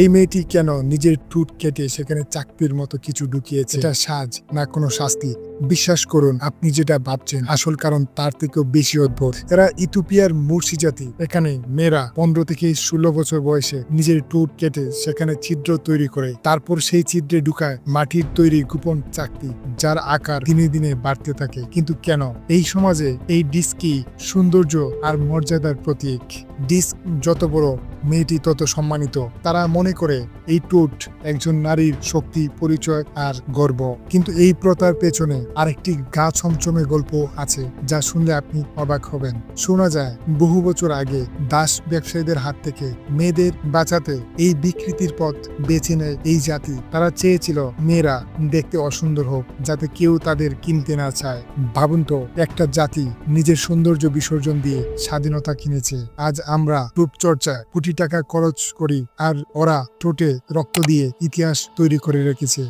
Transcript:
এই মেয়েটি কেন নিজের টুট কেটে সেখানে চাকরির মতো কিছু ঢুকিয়েছে? এটা সাজ না কোনো শাস্তি? বিশ্বাস করুন, আপনি যেটা ভাবছেন আসল কারণ তার থেকেও বেশি অদ্ভুত। এরা ইথিওপিয়ার মুর্শি জাতি। এখানে মেয়েরা পনেরো থেকে ষোলো বছর বয়সে নিজের টুট কেটে সেখানে ছিদ্র তৈরি করে। তারপর সেই ছিদ্রে ঢুকায় মাটির তৈরি গোপন চাকতি, যার আকার দিনে দিনে বাড়তে থাকে। কিন্তু কেন? এই সমাজে এই ডিস্কই সৌন্দর্য আর মর্যাদার প্রতীক। ডিস্ক যত বড় মেয়েটি তত সম্মানিত। তারা মনে করে এই টুট একজন নারীর শক্তি, পরিচয় আর গর্ব। কিন্তু এই প্রথার পেছনে আরেকটি গা ছমছমে গল্প আছে, যা শুনলে আপনি অবাক হবেন। শোনা যায়, বহু বছর আগে দাস ব্যবসায়ীদের হাত থেকে মেয়েদের বাঁচাতে এই বিকৃতির পথ বেছে নেয় এই জাতি। তারা চেয়েছিল মেয়েরা দেখতে অসুন্দর হোক, যাতে কেউ তাদের কিনতে না চায়। ভাবুন তো, একটা জাতি নিজের সৌন্দর্য বিসর্জন দিয়ে স্বাধীনতা কিনেছে। আজ আমরা রূপচর্চায় কোটি টাকা খরচ করি আর ওরা ঠোঁটে রক্ত দিয়ে ইতিহাস তৈরি করে রেখেছে।